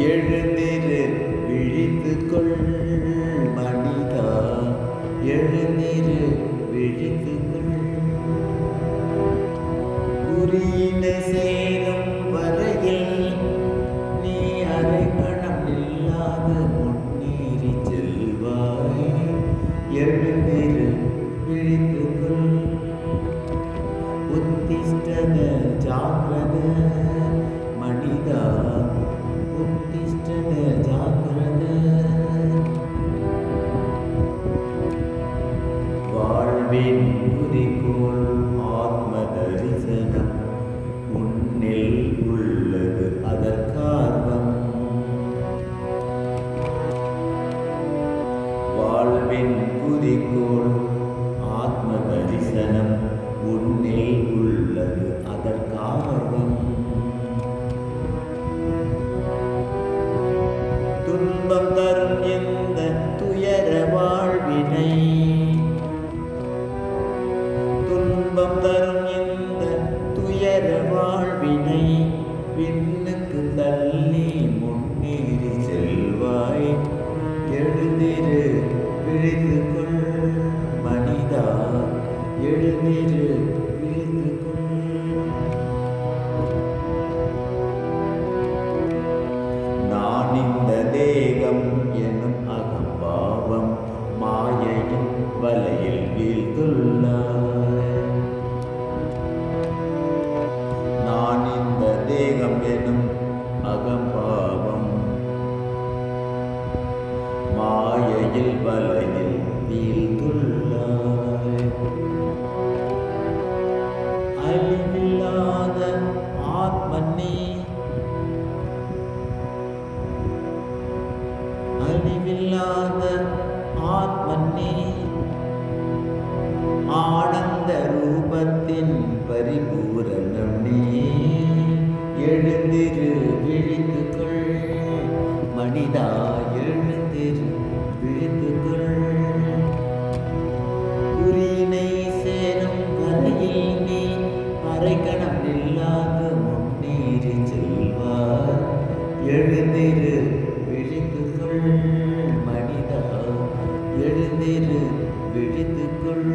எழுந்திரு விழித்து கொள் மனிதா. எழுந்திரு விழித்து கொள். குறியினை சேரும் வரையில் நீ அரைகணம் இல்லாத முன்னேறி செல்வாய். எழுந்திரு விழித்து கொள். உத்திஷ்டத ஜாகிரத மனிதா உத்திஷ்டத ஜாகிரத வாழ்வின் குறிக்கோள் ஆத்ம தரிசனம் உன்னில் உள்ளது அதற்கார்வம் வாழ்வின் குறிக்கோள் தரும் எந்த துயர வாழ்வினை? துன்பம் தரும் எந்த துயர வாழ்வினை? விண்ணுக்கு தள்ளி முன்னேறி செல்வாய். எழுந்திரு விழித்து கொள் மனிதா. எழுந்திரு அகம்பாவம். மாயையில் வலையில் வீழ்ந்துள்ளாய் அழிவில்லாத ஆத்மனே அழிவில்லாத எழுந்திரு விழித்துக்குள் மனிதா எழுந்திரு விழித்துக்குள்.